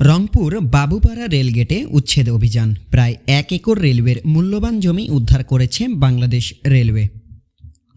রংপুর বাবুপাড়া রেলগেটে উচ্ছেদ অভিযান। প্রায় এক একর রেলওয়ের মূল্যবান জমি উদ্ধার করেছে বাংলাদেশ রেলওয়ে।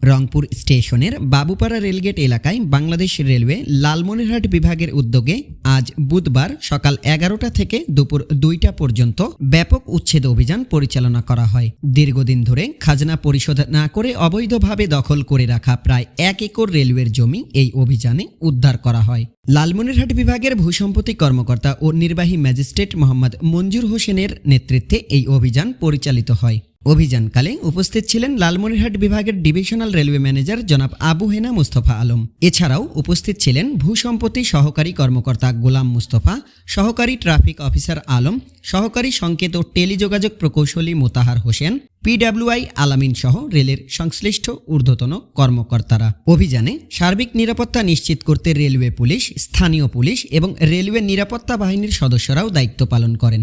রংপুর স্টেশনের বাবুপাড়া রেলগেট এলাকায় বাংলাদেশ রেলওয়ে লালমনিরহাট বিভাগের উদ্যোগে আজ বুধবার সকাল এগারোটা থেকে দুপুর দুইটা পর্যন্ত ব্যাপক উচ্ছেদ অভিযান পরিচালনা করা হয়। দীর্ঘদিন ধরে খাজনা পরিশোধ না করে অবৈধভাবে দখল করে রাখা প্রায় এক একর রেলওয়ের জমি এই অভিযানে উদ্ধার করা হয়। লালমনিরহাট বিভাগের ভূসম্পত্তি কর্মকর্তা ও নির্বাহী ম্যাজিস্ট্রেট মোহাম্মদ মঞ্জুর হোসেনের নেতৃত্বে এই অভিযান পরিচালিত হয়। অভিযানকালে উপস্থিত ছিলেন লালমনিরহাট বিভাগের ডিভিশনাল রেলওয়ে ম্যানেজার জনাব আবু হেনা মুস্তফা আলম। এছাড়াও উপস্থিত ছিলেন ভূসম্পত্তি সহকারী কর্মকর্তা গোলাম মুস্তফা, সহকারী ট্রাফিক অফিসার আলম, সহকারী সংকেত ও টেলিযোগাযোগ প্রকৌশলী মোতাহার হোসেন পিডাব্লিউআই আলামিন সহ রেলের সংশ্লিষ্ট ঊর্ধ্বতন কর্মকর্তারা। অভিযানে সার্বিক নিরাপত্তা নিশ্চিত করতে রেলওয়ে পুলিশ, স্থানীয় পুলিশ এবং রেলওয়ে নিরাপত্তা বাহিনীর সদস্যরাও দায়িত্ব পালন করেন।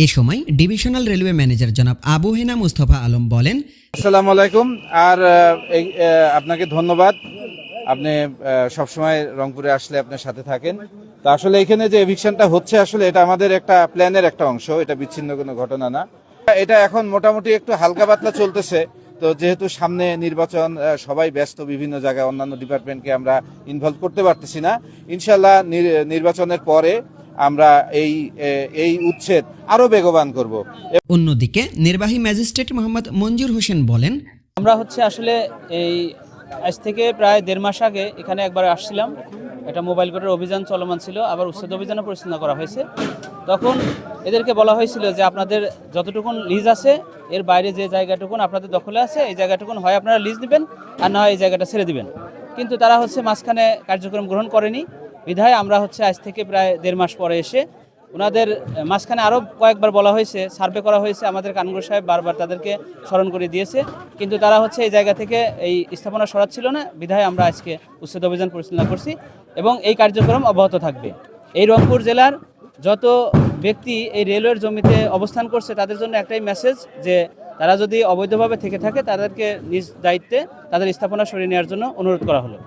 এ সময় ডিভিশনাল রেলওয়ে ম্যানেজার জনাব আবু হেনা মুস্তফা আলম বলেন, আসসালামু আলাইকুম। আর আপনাকে ধন্যবাদ। আপনি সবসময় রংপুরে আসলে আপনার সাথে থাকেন। তো আসলে এখানে যে এভিকশনটা হচ্ছে, আসলে এটা আমাদের একটা প্ল্যানের একটা অংশ। এটা বিচ্ছিন্ন কোনো ঘটনা না। এটা এখন মোটামুটি একটু হালকা পাতলা চলতেছে। তো যেহেতু সামনে নির্বাচন সবাই ব্যস্ত, বিভিন্ন জায়গায় অন্যান্য ডিপার্টমেন্টকে আমরা ইনভলভ করতে পারতেছি না। ইনশাল্লাহ নির- নির্বাচনের পরে আমরা এই এই উচ্ছেদ আরও বেগবান করব। অন্যদিকে নির্বাহী ম্যাজিস্ট্রেট মোহাম্মদ মঞ্জুর হোসেন বলেন আমরা হচ্ছে আসলে এই আজ থেকে প্রায় দেড় মাস আগে এখানে একবার আসছিলাম। এটা মোবাইল কোর্টের অভিযান চলমান ছিল আবার উচ্ছেদ অভিযানও পরিচালনা করা হয়েছে। তখন এদেরকে বলা হয়েছিল যে আপনাদের যতটুকুন লিজ আছে এর বাইরে যে জায়গাটুকুন আপনাদের দখলে আছে এই জায়গাটুকুন হয় আপনারা লিজ নেবেন আর না হয় এই জায়গাটা ছেড়ে দিবেন। কিন্তু তারা হচ্ছে মাঝখানে কার্যক্রম গ্রহণ করেনি। বিধায় আমরা হচ্ছে আজ থেকে প্রায় দেড় মাস পরে এসে ওনাদের মাঝখানে আরও কয়েকবার বলা হয়েছে, সার্ভে করা হয়েছে, আমাদের কানগুর সাহেব বারবার তাদেরকে স্মরণ করে দিয়েছে, কিন্তু তারা হচ্ছে এই জায়গা থেকে এই স্থাপনা সরাচ্ছিল না, বিধায় আমরা আজকে উচ্ছেদ অভিযান পরিচালনা করছি এবং এই কার্যক্রম অব্যাহত থাকবে। এই রংপুর জেলার যত ব্যক্তি এই রেলওয়ের জমিতে অবস্থান করছে, তাদের জন্য একটাই মেসেজ যে তারা যদি অবৈধভাবে থেকে থাকে, তাদেরকে নিজ দায়িত্বে তাদের স্থাপনা সরিয়ে নেওয়ার জন্য অনুরোধ করা হলো।